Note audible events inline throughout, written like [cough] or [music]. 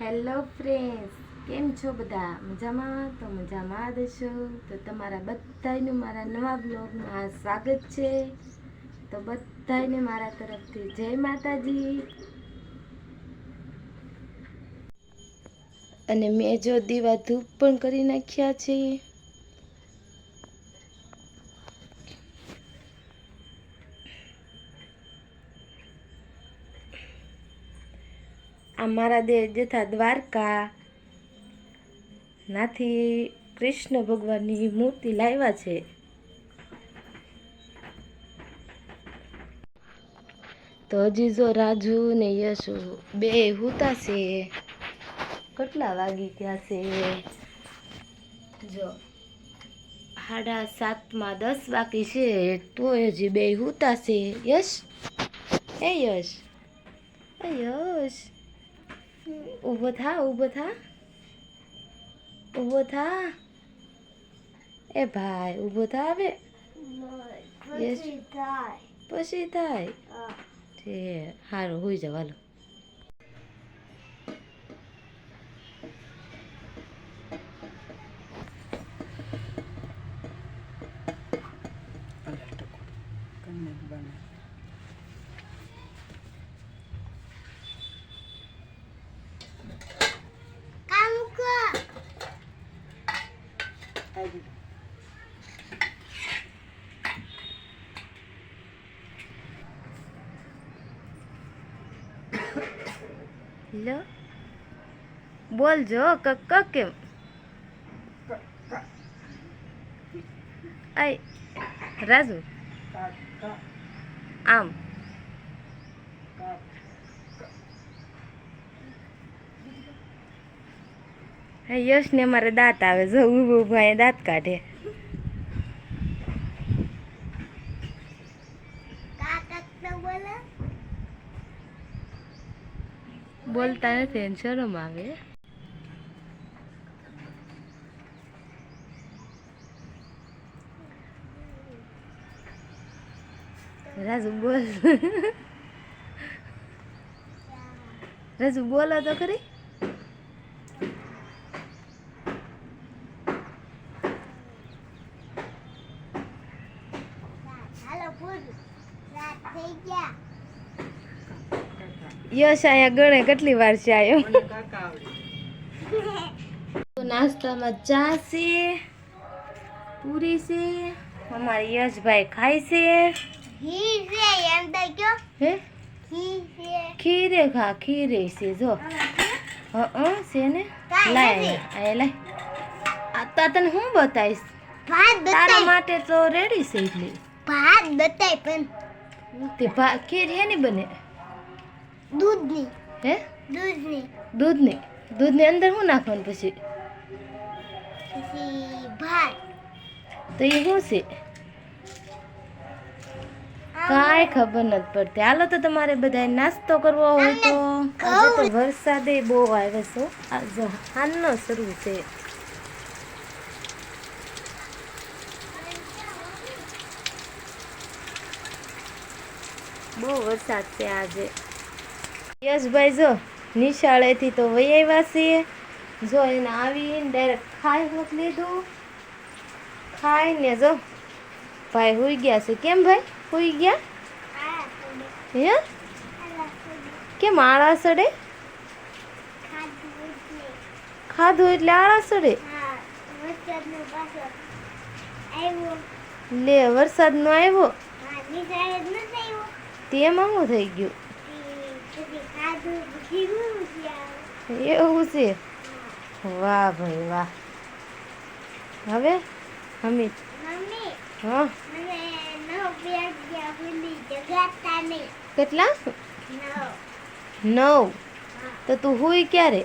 Hello friends, કેમ છો બધા? મજામાં? તો મજામાં છો? તો તમારા બધાયનું મારા નવા બ્લોગમાં સ્વાગત છે. તો બધાયને મારા તરફથી જય માતાજી. અને મેં જો દીવા ધૂપ પણ કરી નાખ્યા છે. આ મારા દેવ જથા દ્વારકા. નાથી કૃષ્ણ ભગવાનની મૂર્તિ લાવ્યા છે. તો હજી જો રાજુ ને યશુ બે હુતા છે. કેટલા વાગી ગયા છે? જો સાડા સાતમાં દસ બાકી છે, તો હજી બે હુતા છે. યશ? એ યશ? એ યશ? ઊભો થા ઊભો થા. ઊભો થા. એ ભાઈ ઊભો થા હવે. પછી થાય. તે સારું હોઈ જાવ હાલો લો. બોલજો કક કેમ? આય રાજુ. આમ. યશ ને મારે દાંત આવે જો ઊભું ઊભું અહીંયા દાંત કાઢે. બોલતા નથી એને શરમ આવે. રાજુ બોલ. [laughs] રાજુ બોલો તો ખરી. યશ અહીંયા ગણે કેટલી વાર છે આવ્યો નાસ્તામાં ચા છે પૂરી છે. અમારે યશભાઈ ખાય છે. હે? ખીરે ખા ખીરે છે જો. હા છે ને? લાય આ લાય. આ તને હું બતાવીશ? તારા માટે તો રેડી છે એટલે ભાત બતાય પણ તે ભાત ખીર હે ને બને? દૂધની. હે? દૂધની. દૂધની. દૂધની અંદર શું નાખવાનું પછી? પછી ભાત. તો એ શું છે? કાંઈ ખબર નથી પડતી. હાલો તો તમારે બધાએ નાસ્તો કરવો હોય તો. આજે તો વરસાદે બહુ આવે છે આજે હાલનો શરૂ છે. બહુ વરસાદ છે આજે. યશભાઈ જો નિશાળેથી તો વહી આવ્યા છીએ. જો એને આવીને ડાયરેક્ટ ખાઈ હોત લીધું. ખાઈને જો ભાઈ હોઈ ગયા છે. કેમ ભાઈ? હોઈ ગયા? હે? કેમ આળા સડે ખાધું એટલે આળા સડે લે વરસાદ નો આવ્યો? તેમાં શું થઈ ગયું? એવું છે? વાહ ભાઈ વાહ. હવે? અમિત હા? કેટલા? નવ. તો તું હોય ક્યારે?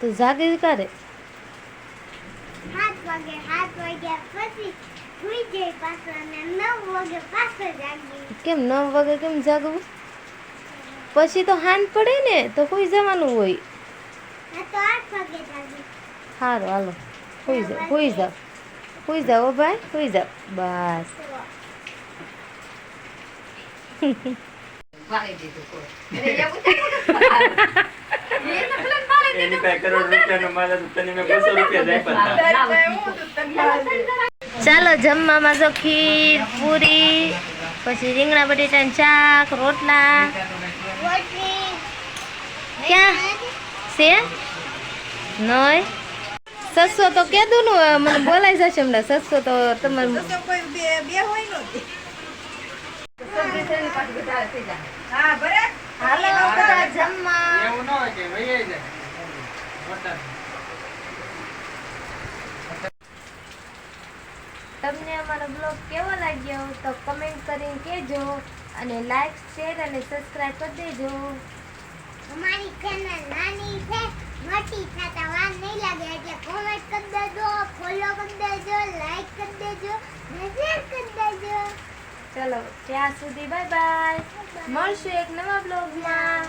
તું જાગે ક્યારે? સાત વાગે સાત વાગ્યા પછી સુઈ જાય કેમ નવ વાગે કેમ જાગવું? પછી તો હાન પડે ને તો કોઈ જવાનું હોય. સારું હાલો. સુઈ જાઓ હુઈ જાઓ. હુઈ જાઓ ભાઈ હુઈ જાઓ. બસ. કોઈ. એની. પાસે કરોડ રૂપિયાનો માલ હતો તને મેં બસો રૂપિયા આપ્યા હતા. ચાલો જમવામાં જો ખીર પૂરી પછી રીંગણા બટેટાનું શાક રોટલા. ક્યાં? છે? નય. સસ્સો તો કેદું નું મને બોલાઈ જશે હમણાં સસ્સો તો તમારે. હાલો બધા જમવા. એવું ન હોય કે વહી જાય. તમને અમારો બ્લોગ કેવો લાગ્યો તો કમેન્ટ કરીને કહેજો અને લાઈક શેર અને સબસ્ક્રાઇબ કરી દેજો. અમારી ચેનલ નાની છે મોટી થતા વાર નહીં લાગે એટલે કોમેન્ટ કરી દેજો ફોલો કરી દેજો લાઈક કરી દેજો શેર કરી દેજો. ચલો ત્યાં સુધી બાય બાય મળશું એક નવા બ્લોગમાં